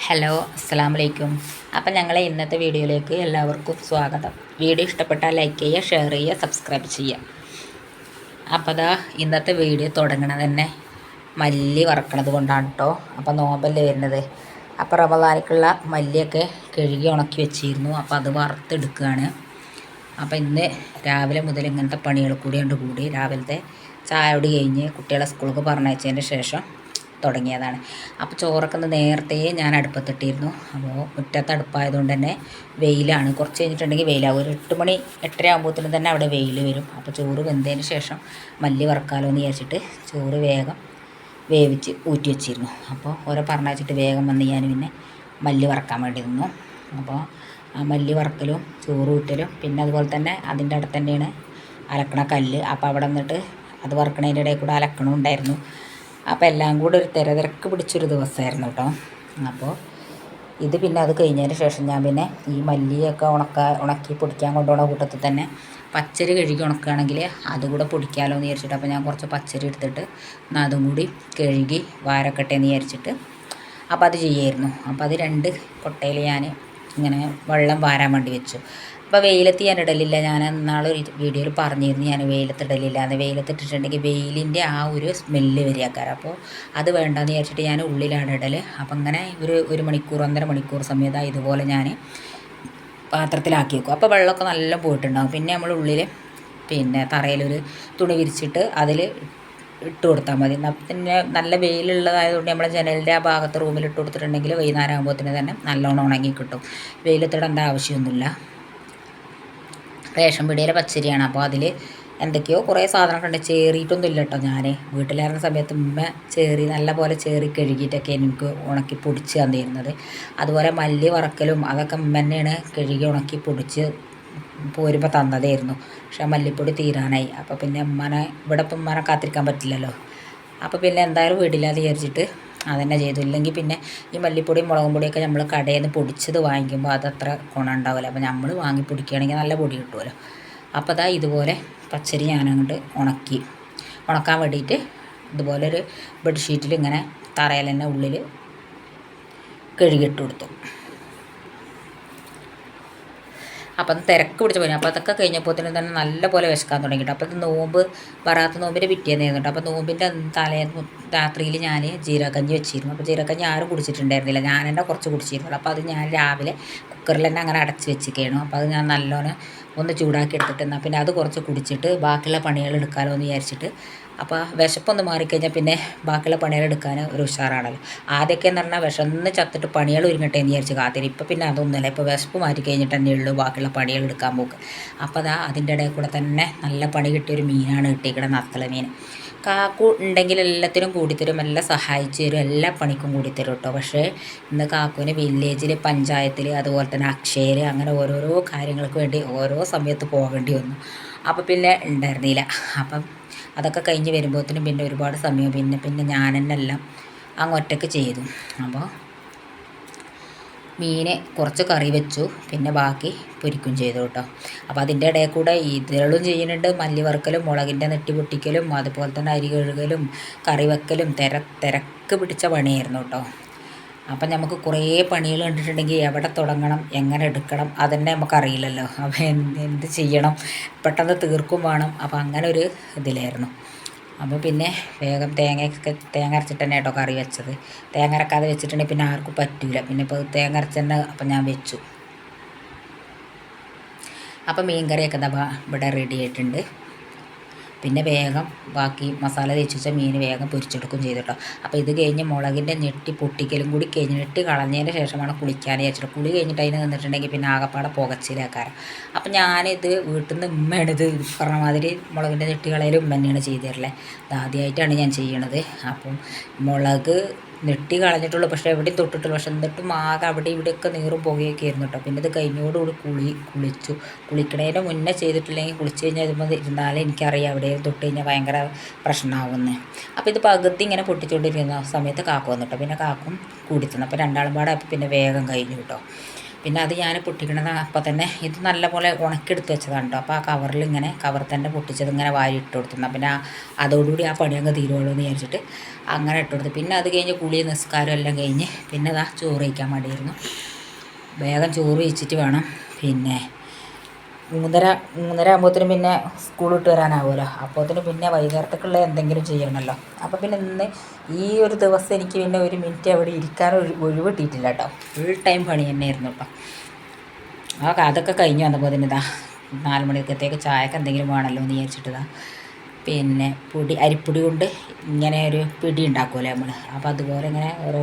Hello അസ്സാം വലൈക്കും അപ്പം ഞങ്ങളെ ഇന്നത്തെ വീഡിയോയിലേക്ക് എല്ലാവർക്കും സ്വാഗതം. വീഡിയോ ഇഷ്ടപ്പെട്ടാൽ ലൈക്ക് ചെയ്യുക ഷെയർ ചെയ്യുക സബ്സ്ക്രൈബ് ചെയ്യുക. അപ്പോൾ അതാ ഇന്നത്തെ വീഡിയോ തുടങ്ങണത് തന്നെ മല്ലി വറക്കണത് കൊണ്ടാണ് കേട്ടോ അപ്പോൾ നോമ്പല്ലേ വരുന്നത്. അപ്പോൾ റമദാനിക്കുള്ള മല്ലിയൊക്കെ കഴുകി ഉണക്കി വെച്ചിരുന്നു. അപ്പോൾ അത് വറുത്തെടുക്കുകയാണ്. അപ്പോൾ ഇന്ന് രാവിലെ മുതൽ ഇങ്ങനത്തെ പണികൾ കൂടി കൊണ്ട് കൂടി. രാവിലത്തെ ചായ കഴിഞ്ഞ് കുട്ടികളെ സ്കൂളൊക്കെ പറഞ്ഞയച്ചതിന് ശേഷം തുടങ്ങിയതാണ്. അപ്പോൾ ചോറൊക്കെ ഒന്ന് നേരത്തെ ഞാൻ അടുപ്പത്തിട്ടിരുന്നു. അപ്പോൾ മുറ്റത്ത് അടുപ്പായതുകൊണ്ട് തന്നെ വെയിലാണ്. കുറച്ച് കഴിഞ്ഞിട്ടുണ്ടെങ്കിൽ വെയിലാവും. ഒരു എട്ട് മണി എട്ടര ആകുമ്പോഴത്തേനും തന്നെ അവിടെ വെയിൽ വരും. അപ്പോൾ ചോറ് വെന്തതിന് ശേഷം മല്ലി വറക്കാലോ എന്ന് വിചാരിച്ചിട്ട് ചോറ് വേഗം വേവിച്ച് ഊറ്റി വെച്ചിരുന്നു. അപ്പോൾ ഓരോ പറഞ്ഞയച്ചിട്ട് വേഗം വന്ന് ഞാൻ പിന്നെ മല്ലി വറക്കാൻ വേണ്ടി നിന്നു. അപ്പോൾ ആ മല്ലി വറക്കലും ചോറ് ഊറ്റലും പിന്നെ അതുപോലെ തന്നെ അതിന്റെ അടുത്ത് തന്നെയാണ് അലക്കണ കല്ല്. അപ്പോൾ അവിടെ നിന്നിട്ട് അത് വറക്കണതിന്റെ ഇടയിൽ കൂടെ അലക്കണമുണ്ടായിരുന്നു അപ്പോൾ എല്ലാം കൂടെ ഒരു തിരതിരക്ക് പിടിച്ചൊരു ദിവസമായിരുന്നു കേട്ടോ. അപ്പോൾ ഇത് പിന്നെ അത് കഴിഞ്ഞതിന് ശേഷം ഞാൻ പിന്നെ ഈ മല്ലിയൊക്കെ ഉണക്ക ഉണക്കി പൊടിക്കാൻ കൊണ്ടുപോകുന്ന കൂട്ടത്തിൽ തന്നെ പച്ചരി കഴുകി ഉണക്കുകയാണെങ്കിൽ അതുകൂടെ പൊടിക്കാമല്ലോ എന്ന് വിചാരിച്ചിട്ട് അപ്പോൾ ഞാൻ കുറച്ച് പച്ചരി എടുത്തിട്ട് അതും കൂടി കഴുകി വാരക്കട്ടെ എന്ന് വിചാരിച്ചിട്ട് അപ്പോൾ അത് ചെയ്യായിരുന്നു. അപ്പോൾ അത് രണ്ട് കൊട്ടയിൽ ഞാൻ ഇങ്ങനെ വെള്ളം വാരാൻ വേണ്ടി വെച്ചു. അപ്പോൾ വെയിലത്ത് ഞാൻ ഇടലില്ല. ഞാൻ നാളെ ഒരു വീഡിയോയിൽ പറഞ്ഞിരുന്നു ഞാൻ വെയിലത്ത് ഇടലില്ല എന്ന്. വെയിലത്തിട്ടിട്ടുണ്ടെങ്കിൽ വെയിലിന്റെ ആ ഒരു സ്മെല്ല് വരികക്കാരം അപ്പോൾ അത് വേണ്ടെന്ന് വിചാരിച്ചിട്ട് ഞാൻ ഉള്ളിലാണ് ഇടൽ അപ്പം അങ്ങനെ ഒരു ഒരു മണിക്കൂർ ഒന്നര മണിക്കൂർ സമയത്ത് ഇതുപോലെ ഞാൻ പാത്രത്തിലാക്കി വെക്കും. അപ്പോൾ വെള്ളമൊക്കെ നല്ല പോയിട്ടുണ്ടാകും പിന്നെ നമ്മൾ ഉള്ളിൽ പിന്നെ തറയിലൊരു തുണി വിരിച്ചിട്ട് അതിൽ ഇട്ട് കൊടുത്താൽ മതി. പിന്നെ നല്ല വെയിലുള്ളതായതുകൊണ്ട് നമ്മൾ ജനലിന്റെ ആ ഭാഗത്ത് റൂമിൽ ഇട്ട് കൊടുത്തിട്ടുണ്ടെങ്കിൽ വൈകുന്നേരം ആകുമ്പോഴത്തേന് തന്നെ നല്ലോണം ഉണങ്ങി കിട്ടും. വെയിലത്തിടേണ്ട ആവശ്യമൊന്നുമില്ല. റേഷൻ പീടികയിലെ പച്ചരിയാണ്. അപ്പോൾ അതിൽ എന്തൊക്കെയോ കുറേ സാധനമൊക്കെ ഉണ്ട്. ചേറിയിട്ടൊന്നും ഇല്ല കേട്ടോ ഞാൻ വീട്ടിലായിരുന്ന സമയത്ത് ഉമ്മ ചേറി നല്ല പോലെ ചേറി കഴുകിയിട്ടൊക്കെ എനിക്ക് ഉണക്കി പൊടിച്ച് തന്നിരുന്നത്. അതുപോലെ മല്ലി വറക്കലും അതൊക്കെ ഉമ്മ തന്നെയാണ് കഴുകി ഉണക്കി പൊടിച്ച് പോരുമ്പോൾ തന്നതായിരുന്നു. പക്ഷേ മല്ലിപ്പൊടി തീരാനായി. അപ്പോൾ പിന്നെ ഉമ്മനെ ഇവിടെ ഇപ്പം ഉമ്മനെ കാത്തിരിക്കാൻ പറ്റില്ലല്ലോ. അപ്പോൾ പിന്നെ എന്തായാലും വീടില്ലാതെ വിചാരിച്ചിട്ട് അതന്നെ ചെയ്തു. ഇല്ലെങ്കിൽ പിന്നെ ഈ മല്ലിപ്പൊടിയും മുളകും പൊടിയൊക്കെ നമ്മൾ കടയിൽ നിന്ന് പൊടിച്ചത് വാങ്ങിക്കുമ്പോൾ അതത്ര ഗുണം ഉണ്ടാവില്ല അപ്പോൾ നമ്മൾ വാങ്ങി പൊടിക്കുകയാണെങ്കിൽ നല്ല പൊടി കിട്ടുമല്ലോ അപ്പോൾ അതാ ഇതുപോലെ പച്ചരി ഞാനങ്ങോട്ട് ഉണക്കി. ഉണക്കാൻ വേണ്ടിയിട്ട് ഇതുപോലെ ഒരു ബെഡ്ഷീറ്റിൽ ഇങ്ങനെ തറയിൽ തന്നെ ഉള്ളിൽ കഴുകിയിട്ട് കൊടുത്തു. അപ്പം തിരക്ക് പിടിച്ച് പോയി. അപ്പോൾ അതൊക്കെ കഴിഞ്ഞപ്പോൾ തന്നെ തന്നെ നല്ല പോലെ വിശക്കാൻ തുടങ്ങിയിട്ട് അപ്പോൾ നോമ്പ് വറാത്ത നോമ്പിന്റെ പിറ്റേന്നായിരുന്നു അപ്പോൾ നോമ്പിന്റെ തലേ രാത്രിയിൽ ഞാൻ ജീരകഞ്ഞി വെച്ചിരുന്നു. അപ്പോൾ ജീരകഞ്ഞി ആരും കുടിച്ചിട്ടുണ്ടായിരുന്നില്ല. ഞാൻ തന്നെ കുറച്ച് കുടിച്ചിരുന്നുള്ളൂ. അപ്പോൾ അത് ഞാൻ രാവിലെ കുക്കറിൽ തന്നെ അങ്ങനെ അടച്ച് വെച്ചിരിക്കുകയാണ്. അപ്പോൾ അത് ഞാൻ നല്ലോണം ഒന്ന് ചൂടാക്കി എടുത്തിട്ട് എന്നാൽ പിന്നെ അത് കുറച്ച് കുടിച്ചിട്ട് ബാക്കിയുള്ള പണികൾ എടുക്കാമല്ലോ എന്ന് വിചാരിച്ചിട്ട് അപ്പോൾ വിശപ്പൊന്ന് മാറിക്കഴിഞ്ഞാൽ പിന്നെ ബാക്കിയുള്ള പണികൾ എടുക്കാൻ ഒരു ഉഷാറാണല്ലോ. ആദ്യമൊക്കെ എന്ന് പറഞ്ഞാൽ വിശന്ന് ചത്തിട്ട് പണികൾ ഒരുങ്ങട്ടെ എന്ന് വിചാരിച്ച് കാത്തിരി. ഇപ്പം പിന്നെ അതൊന്നുമില്ല ഇപ്പോൾ വിശപ്പ് മാറ്റി കഴിഞ്ഞിട്ട് തന്നെ ഉള്ളൂ ബാക്കിയുള്ള പണികൾ എടുക്കാൻ പോക്ക്. അപ്പോൾ അതാ അതിന്റെ ഇടയിൽ കൂടെ തന്നെ നല്ല പണി കിട്ടിയ ഒരു മീനാണ് കിട്ടിയിരിക്കുന്നത് നത്തള മീൻ. കാക്കു ഉണ്ടെങ്കിൽ എല്ലാത്തിനും കൂടിത്തരും എല്ലാം സഹായിച്ചു തരും എല്ലാ പണിക്കും കൂടിത്തരും കേട്ടോ പക്ഷേ ഇന്ന് കാക്കുവിന് വില്ലേജിൽ പഞ്ചായത്തിൽ അതുപോലെ തന്നെ അക്ഷയയിൽ അങ്ങനെ ഓരോരോ കാര്യങ്ങൾക്ക് വേണ്ടി ഓരോ സമയത്ത് പോകേണ്ടി വന്നു. അപ്പോൾ പിന്നെ ഉണ്ടായിരുന്നില്ല. അപ്പം അതൊക്കെ കഴിഞ്ഞ് വരുമ്പോഴത്തേനും പിന്നെ ഒരുപാട് സമയം പിന്നെ പിന്നെ ഞാൻ തന്നെ എല്ലാം അങ്ങ് ഒറ്റയ്ക്ക് ചെയ്തു. അപ്പോൾ മീന് കുറച്ച് കറി വെച്ചു. പിന്നെ ബാക്കി പൊരിക്കും ചെയ്തു കേട്ടോ. അപ്പോൾ അതിന്റെ ഇടയിൽ കൂടെ ഇതളും ചെയ്യുന്നുണ്ട്. മല്ലി വറുക്കലും മുളകിന്റെ നെട്ടി പൊട്ടിക്കലും അതുപോലെ തന്നെ അരി കഴുകലും കറി വെക്കലും തിര തിരക്ക് പിടിച്ച പണിയായിരുന്നു കേട്ടോ. അപ്പം നമുക്ക് കുറേ പണികൾ കണ്ടിട്ടുണ്ടെങ്കിൽ എവിടെ തുടങ്ങണം എങ്ങനെ എടുക്കണം അതന്നെ നമുക്കറിയില്ലല്ലോ. അപ്പോൾ എന്ത് ചെയ്യണം? പെട്ടെന്ന് തീർക്കും വേണം. അപ്പം അങ്ങനെ ഒരു ഇതിലായിരുന്നു. അപ്പോൾ പിന്നെ വേഗം തേങ്ങയൊക്കെ തേങ്ങ അരച്ചിട്ട് തന്നെ കേട്ടോ കറി വെച്ചത്. തേങ്ങ അരക്കാതെ വെച്ചിട്ടുണ്ടെങ്കിൽ പിന്നെ ആർക്കും പറ്റൂല. പിന്നെ ഇപ്പോൾ തേങ്ങ അരച്ച് തന്നെ അപ്പം ഞാൻ വെച്ചു. അപ്പം മീൻ കറിയൊക്കെ ഇവിടെ റെഡി ആയിട്ടുണ്ട്. പിന്നെ വേഗം ബാക്കി മസാല തേച്ച് വെച്ച മീൻ വേഗം പൊരിച്ചെടുക്കും ചെയ്തു കേട്ടോ അപ്പോൾ ഇത് കഴിഞ്ഞ് മുളകിന്റെ ഞെട്ടി പൊട്ടിക്കലും കൂടി കഴിഞ്ഞ് ഞെട്ടി കളഞ്ഞതിന് ശേഷമാണ് കുളിക്കാൻ വെച്ചിട്ട് കുളി കഴിഞ്ഞിട്ട് അതിന് നിന്നിട്ടുണ്ടെങ്കിൽ പിന്നെ ആകപ്പാടെ പുകച്ചിലേക്കാരം. അപ്പം ഞാനിത് വീട്ടിൽ നിന്ന് ഉമ്മയാണ് ഇത് പറഞ്ഞ മാതിരി മുളകിന്റെ ഞെട്ടി കളയലും ഉമ്മ തന്നെയാണ് ചെയ്തു തരല്ലേ ആദ്യമായിട്ടാണ് ഞാൻ ചെയ്യണത്. അപ്പം മുളക് നെട്ടി കളഞ്ഞിട്ടുള്ളൂ. പക്ഷേ എവിടെയും തൊട്ടിട്ടുള്ളൂ. പക്ഷെ എന്നിട്ടും ആകെ അവിടെ ഇവിടെയൊക്കെ നീറും പുകയൊക്കെ ആയിരുന്നു കേട്ടോ. പിന്നെ ഇത് കഴിഞ്ഞോടുകൂടി കുളി കുളിച്ചു. കുളിക്കണേന്റെ മുന്നേ ചെയ്തിട്ടില്ലെങ്കിൽ കുളിച്ച് കഴിഞ്ഞാൽ ഇതുമ്പോൾ ഇരുന്നാലേ എനിക്കറിയാം അവിടെ തൊട്ട് കഴിഞ്ഞാൽ ഭയങ്കര പ്രശ്നമാകുന്നത് അപ്പോൾ ഇത് പകുതി ഇങ്ങനെ പൊട്ടിച്ചുകൊണ്ടിരിക്കുന്ന സമയത്ത് കാക്കു കേട്ടോ. പിന്നെ കാക്കും കൂടി തന്നു. അപ്പോൾ രണ്ടാളും പാടെ അപ്പോൾ പിന്നെ വേഗം കഴിഞ്ഞു കേട്ടോ. പിന്നെ അത് ഞാൻ പൊട്ടിക്കണത് അപ്പം തന്നെ ഇത് നല്ലപോലെ ഉണക്കിയെടുത്ത് വെച്ചതാണ് കേട്ടോ അപ്പോൾ ആ കവറിൽ ഇങ്ങനെ കവർ തന്നെ പൊട്ടിച്ചത് ഇങ്ങനെ വാരി ഇട്ട് കൊടുത്തു പിന്നെ അതോടുകൂടി ആ പണിയൊക്കെ തീരുവുള്ളൂ എന്ന് വിചാരിച്ചിട്ട് അങ്ങനെ ഇട്ട് കൊടുത്തു. പിന്നെ അത് കഴിഞ്ഞ് കുളി നിസ്കാരം എല്ലാം കഴിഞ്ഞ് പിന്നെ അതാ ചോറ് കഴിക്കാൻ വേണ്ടിയിരുന്നു വേഗം ചോറ് വെച്ചിട്ട് വേണം. പിന്നെ മൂന്നര മൂന്നര ആകുമ്പോഴത്തേനും പിന്നെ സ്കൂൾ വിട്ട് വരാനാവുമല്ലോ അപ്പോഴത്തേനും പിന്നെ വൈകുന്നേരത്തേക്കുള്ള എന്തെങ്കിലും ചെയ്യണമല്ലോ. അപ്പോൾ പിന്നെ ഇന്ന് ഈ ഒരു ദിവസം എനിക്ക് പിന്നെ ഒരു മിനിറ്റ് അവിടെ ഇരിക്കാൻ ഒഴിവ് കിട്ടിയിട്ടില്ല കേട്ടോ. ഫുൾ ടൈം പണി തന്നെയായിരുന്നു കേട്ടോ ആ അതൊക്കെ കഴിഞ്ഞു വന്നപ്പോൾ തന്നെ ഇതാ നാല് മണിക്കത്തേക്ക് ചായക്ക് എന്തെങ്കിലും വേണമല്ലോ എന്ന് വിചാരിച്ചിട്ട് പിന്നെ പൊടി അരിപ്പൊടി കൊണ്ട് ഇങ്ങനെ ഒരു പിടി ഉണ്ടാക്കുമല്ലോ നമ്മൾ അപ്പോൾ അതുപോലെ ഇങ്ങനെ ഓരോ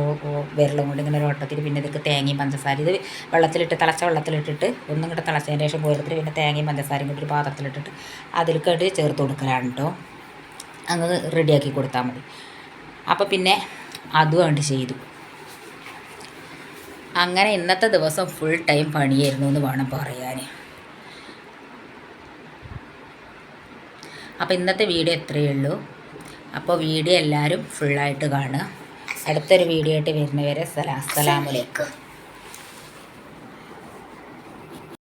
വിരലും കൊണ്ട് ഇങ്ങനെ ഒരു ഓട്ടത്തിൽ പിന്നെ ഇതൊക്കെ തേങ്ങയും പഞ്ചസാര ഇത് വെള്ളത്തിലിട്ട് തിളച്ച വെള്ളത്തിലിട്ടിട്ട് ഒന്നും കൂടെ തിളച്ചതിന് ശേഷം പോയിട്ട് പിന്നെ തേങ്ങയും പഞ്ചസാരയും കൂടി ഒരു പാത്രത്തിലിട്ടിട്ട് അതിൽക്കട്ട് ചേർത്ത് കൊടുക്കലാണ് കേട്ടോ അങ്ങ് റെഡിയാക്കി കൊടുത്താൽ മതി. അപ്പോൾ പിന്നെ അതും അങ്ങോട്ട് ചെയ്തു. അങ്ങനെ ഇന്നത്തെ ദിവസം ഫുൾ ടൈം പണിയായിരുന്നു എന്ന് വേണം പറയാൻ അപ്പോൾ ഇന്നത്തെ വീഡിയോ ഇത്രയേ ഉള്ളൂ. അപ്പോൾ വീഡിയോ എല്ലാവരും ഫുള്ളായിട്ട് കാണുക. അടുത്തൊരു വീഡിയോ ആയിട്ട് വരുന്നവരെ സലാം അസ്സലാമലൈക്കും